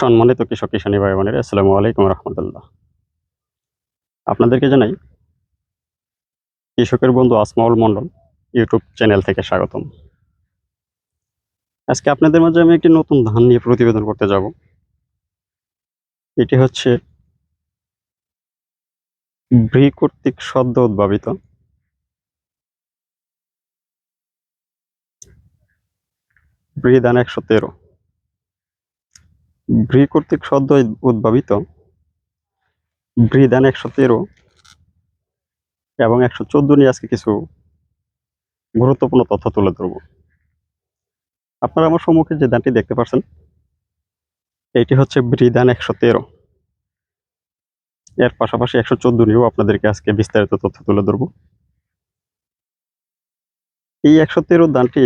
সম্মানিত কৃষক কিষানী ভাই বোনেরা আসসালামু আলাইকুম রহমতুল্লাহ। আপনাদেরকে জানাই, কৃষকের বন্ধু আসমাউল মন্ডল ইউটিউব চ্যানেল থেকে স্বাগতম। আজকে আপনাদের মাঝে আমি একটি নতুন ধান নিয়ে প্রতিবেদন করতে যাব। এটি হচ্ছে ব্রি কর্তৃক সদ্য উদ্ভাবিত। ব্রি ধান একশো তেরো। ব্রি কর্তৃক সদ্য উদ্ভাবিত। ব্রিদান একশো তেরো এবং একশো চোদ্দ নিয়ে আজকে কিছু গুরুত্বপূর্ণ তথ্য তুলে ধরব। আপনারা আমার সম্মুখে যে দানটি দেখতে পাচ্ছেন, এটি হচ্ছে ব্রিদান একশো তেরো। এর পাশাপাশি একশো চোদ্দ নিয়েও আপনাদেরকে আজকে বিস্তারিত তথ্য তুলে ধরব। এই একশো তেরো দানটি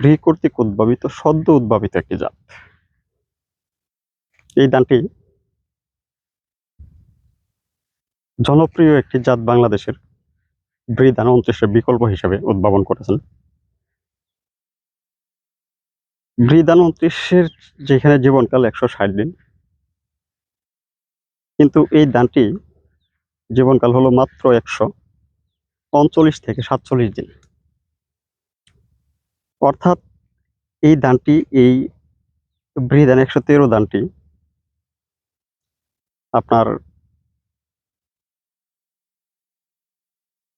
ব্রি কর্তৃক উদ্ভাবিত, সদ্য উদ্ভাবিত একটি জাত। এই দানটি জনপ্রিয় একটি জাত বাংলাদেশের ব্রিদান উনত্রিশের বিকল্প হিসেবে উদ্ভাবন করেছেন। ব্রিদান উনত্রিশের যেখানে জীবনকাল একশো ষাট দিন। কিন্তু এই দানটি জীবনকাল হলো মাত্র একশো পঞ্চল্লিশ থেকে সাতচল্লিশ দিন। অর্থাৎ এই দানটি, এই ব্রিদান একশো তেরো দানটি আপনার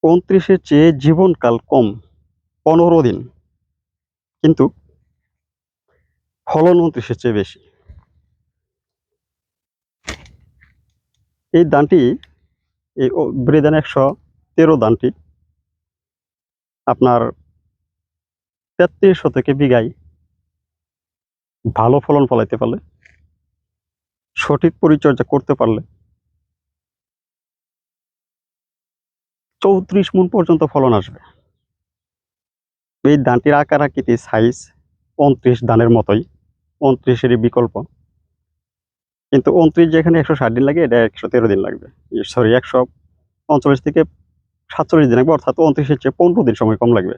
উনত্রিশের চেয়ে জীবনকাল কম, পনেরো দিন। কিন্তু ফলন উনত্রিশের চেয়ে বেশি। এই দানটি, এই ব্রিদান একশো তেরো দানটি আপনার তেত্রিশ শতকে বিঘায় ভালো ফলন ফলাইতে পারলে সঠিক পরিচর্যা করতে পারলে। চৌত্রিশ মন পর্যন্ত ফলন আসবে। এই ধানটির আকার আকৃতি সাইজ উনত্রিশ ধানের মতোই। উনত্রিশেরই বিকল্প। কিন্তু উনত্রিশ যেখানে একশো ষাট দিন লাগে, এটা একশো তেরো দিন লাগবে। সরি একশো পঞ্চল্লিশ থেকে সাতচল্লিশ দিন লাগবে, অর্থাৎ উনত্রিশের চেয়ে পনেরো দিন সময় কম লাগবে।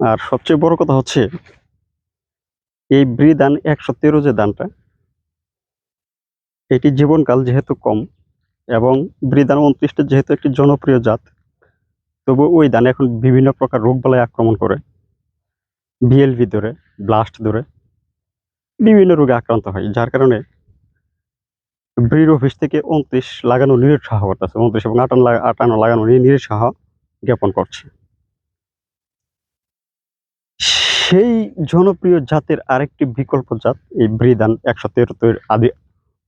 আর সবচেয়ে বড় কথা হচ্ছে এই ব্রি দান একশো তেরো যে দানটা, এটি জীবনকাল যেহেতু কম এবং ব্রিদান উনত্রিশটা যেহেতু একটি জনপ্রিয় জাত, তবু ওই ধানে এখন বিভিন্ন প্রকার রোগবালাই আক্রমণ করে বিএলভি ধরে ব্লাস্ট ধরে, বিভিন্ন রোগে আক্রান্ত হয়, যার কারণে ব্রিড অফিস থেকে উনত্রিশ লাগানো নিরুৎসাহ করতেছে, উনত্রিশ এবং আটান্ন আটান্ন লাগানো নিয়ে নিরুৎসাহ জ্ঞাপন করছে। সেই জনপ্রিয় জাতের আরেকটি বিকল্প জাত এই ব্রিদান একশো তেরো আদি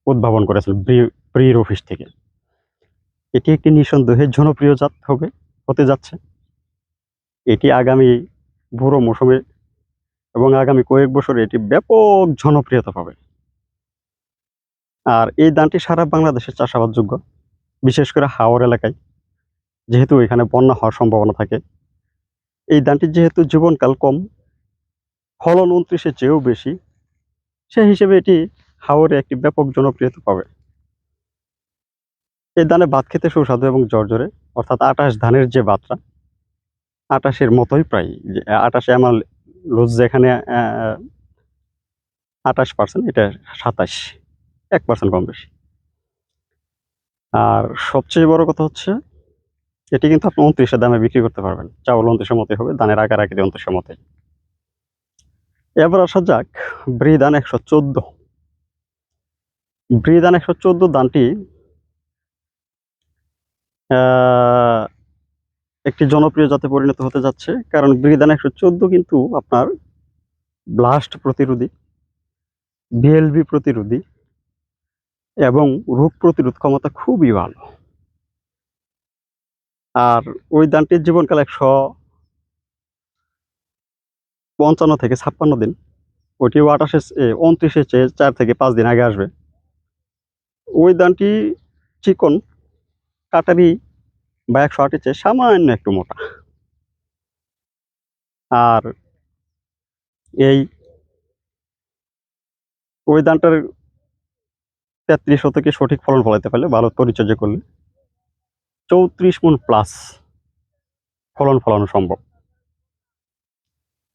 উদ্ভাবন করেছেন ব্রি ব্রির অফিস থেকে। এটি একটি নিঃসন্দেহে জনপ্রিয় জাত হবে, হতে যাচ্ছে। এটি আগামী বুড়ো মৌসুমে এবং আগামী কয়েক বছরে এটি ব্যাপক জনপ্রিয়তা পাবে। আর এই ধানটি সারা বাংলাদেশে চাষাবাদযোগ্য, বিশেষ করে হাওড় এলাকায়, যেহেতু এখানে বন্যা হওয়ার সম্ভাবনা থাকে। এই ধানটির যেহেতু জীবনকাল কম ফলন উনত্রিশের চেয়েও বেশি, সে হিসেবে এটি হাওরে একটি ব্যাপক জনপ্রিয়তা পাবে। এই ধানে ভাত খেতে সুস্বাদু এবং জর্জরে অর্থাৎ আটাশ ধানের যে ভাতটা, আটাশের মতোই প্রায় আটাশে আমার লুজ যেখানে আটাশ পার্সেন্ট এটা সাতাশ, এক পার্সেন্ট কম বেশি। আর সবচেয়ে বড় কথা হচ্ছে, এটি কিন্তু আপনি উনত্রিশের দামে বিক্রি করতে পারবেন। চাউল উনত্রিশের মতোই হবে, ধানের আকার আঁকিতে উনত্রিশের মতোই। এবার আসা যাক ব্রিদান একশো চোদ্দ। ব্রিদান একশো চোদ্দ দানটি একটি জনপ্রিয় জাতে পরিণত হতে যাচ্ছে, কারণ ব্রিদান একশো চোদ্দ কিন্তু আপনার ব্লাস্ট প্রতিরোধী, বিএলবি প্রতিরোধী এবং রোগ প্রতিরোধ ক্ষমতা খুবই ভালো। আর ওই দানটির জীবনকাল একশো পঞ্চান্ন থেকে ছাপ্পান্ন দিন। ওইটিও আঠাশে উনত্রিশে চেয়ে চার থেকে পাঁচ দিন আগে আসবে। ওই দানটি চিকন, কাটারি বা একশো আটের চেয়ে সামান্য একটু মোটা। আর এই ওই ধানটার তেত্রিশ শতকে সঠিক ফলন ফলাইতে পারলে ভালো পরিচর্যা করলে চৌত্রিশ মন প্লাস ফলন ফলানো সম্ভব।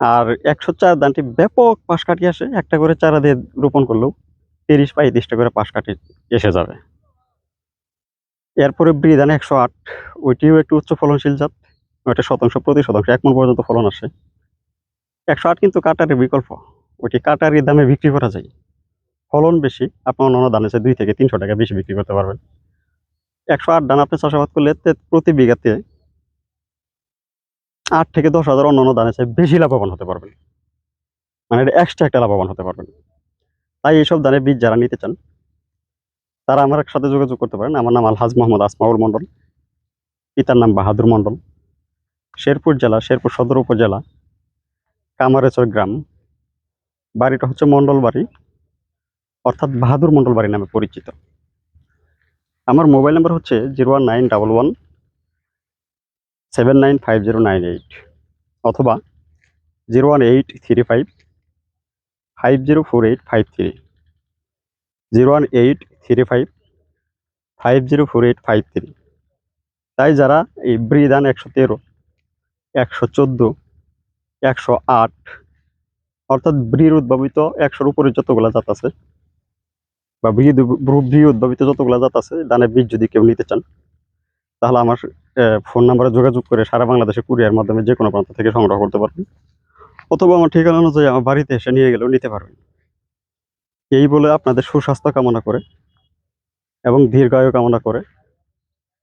আর একশো চার ধানটি ব্যাপক পাশ কাটি আসে, একটা করে চারা দিয়ে রোপণ করলেও তিরিশ পঁয়ত্রিশটা করে পাশ কাটি এসে যাবে। এরপরে বৃদান একশো আট, ওইটিও একটু উচ্চ ফলনশীল জাত, ওইটা শতাংশ প্রতি শতাংশ, এক মন পর্যন্ত ফলন আসে। একশো আট কিন্তু কাটারের বিকল্প, ওইটি কাটারি দামে বিক্রি করা যায়। ফলন বেশি, আপনি অন্যান্য ধানের চেয়ে দুই থেকে তিনশো টাকা বেশি বিক্রি করতে পারবেন। একশো আট ধান আপনি চাষাবাদ করলে প্রতি বিঘাতে আট থেকে দশ হাজার অন্যান্য ধানের চেয়ে বেশি লাভবান হতে পারবেন। মানে এটা এক্সট্রা একটা লাভবান হতে পারবেন। তাই এইসব দানের বীজ যারা নিতে চান, তারা আমার সাথে যোগাযোগ করতে পারেন। আমার নাম আলহাজ মোহাম্মদ আসমাউল মণ্ডল, পিতার নাম বাহাদুর মণ্ডল। শেরপুর জেলা, শেরপুর সদর উপজেলা কামারেচর গ্রাম। বাড়িটা হচ্ছে মণ্ডল বাড়ি, অর্থাৎ বাহাদুর মণ্ডল বাড়ি নামে পরিচিত। আমার মোবাইল নাম্বার হচ্ছে zero one nine double one seven nine five zero nine eight অথবা zero one eight three five five zero four eight five three zero one eight three five five zero four eight five three তাই যারা এই ব্রিদান একশো তেরো, একশো চোদ্দ, একশো আট, অর্থাৎ ব্রির উদ্ভাবিত একশোর উপরে যতগুলা জাত আছে বা ব্রি ব্রি উদ্ভাবিত যতগুলা জাত আছে, দানের বীজ যদি কেউ নিতে চান, তাহলে আমার ফোন নাম্বারে যোগাযোগ করে সারা বাংলাদেশে কুরিয়ার মাধ্যমে যে কোনো প্রান্ত থেকে সংগ্রহ করতে পারবেন। অথবা আমার ঠিকানা অনুযায়ী আমার বাড়িতে এসে নিয়ে গেলেও নিতে পারবেন। এই বলে আপনাদের সুস্বাস্থ্য কামনা করে এবং দীর্ঘায়ু কামনা করে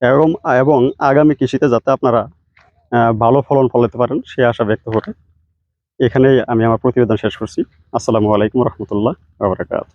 এবং এবং আগামী কৃষিতে যাতে আপনারা ভালো ফলন ফলাতে পারেন, সে আশা ব্যক্ত করে এখানেই আমি আমার প্রতিবেদন শেষ করছি। আসসালামু আলাইকুম রহমতুল্লাহ বাবরাকাত